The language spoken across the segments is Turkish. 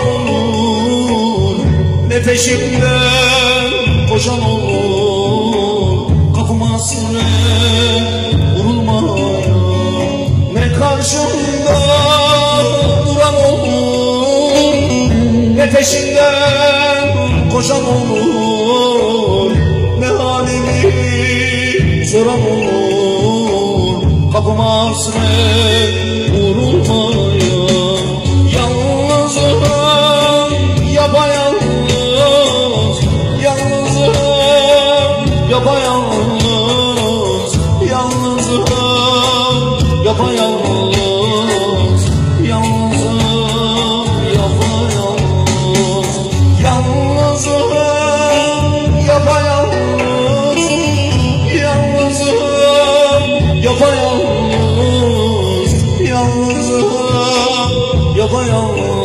olur Ne peşimden koşan olur. Kapıma hasret vurulmaya Ne karşımda duran olur. Ne peşimden koşan olur Ne halimi soran olur. Kapıma hasret Yapayalnız Yalnızım yapayalnız Yalnızım yapayalnız Yalnızım yapayalnız Yalnızım yapayalnız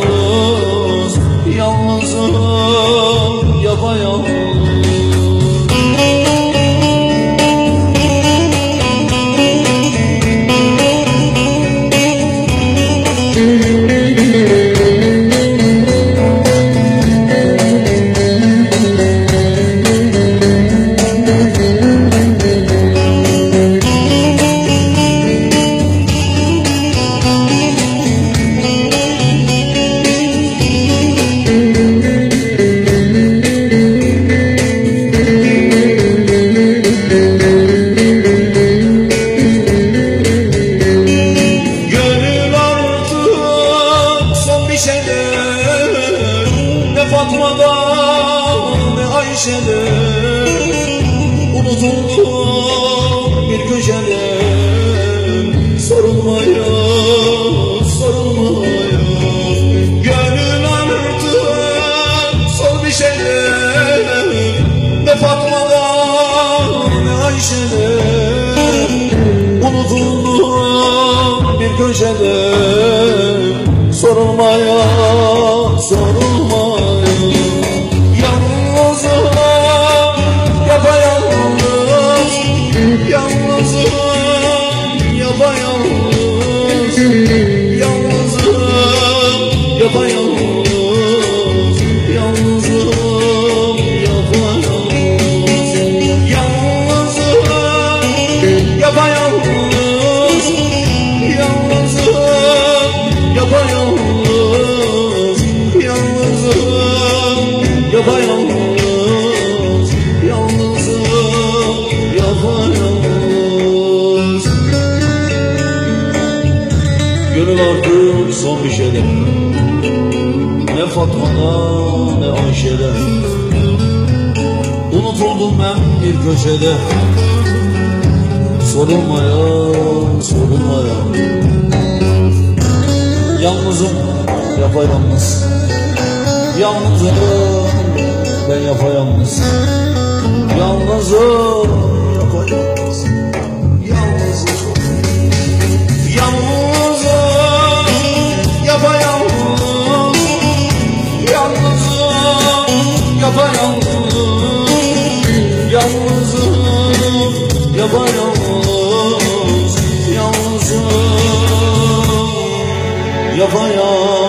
Fatma'dan ne Ayşe'den Unutuldum bir köşede Sorulmaya, sorulmaya Gönül artık son bir şeydir Ne Fatma'dan ne Ayşe'den Unutuldum bir köşede Sorulmaya, sorulmaya Gönül artık son bir şeyler. Ne Fatma'da ne Ayşe'de. Unutuldum ben bir köşede. Sorulmaya, sorulmaya. Yalnızım, yapayalnız. Yalnızım, ben yapayalnız. Yalnızım, yapayalnız Gavanhão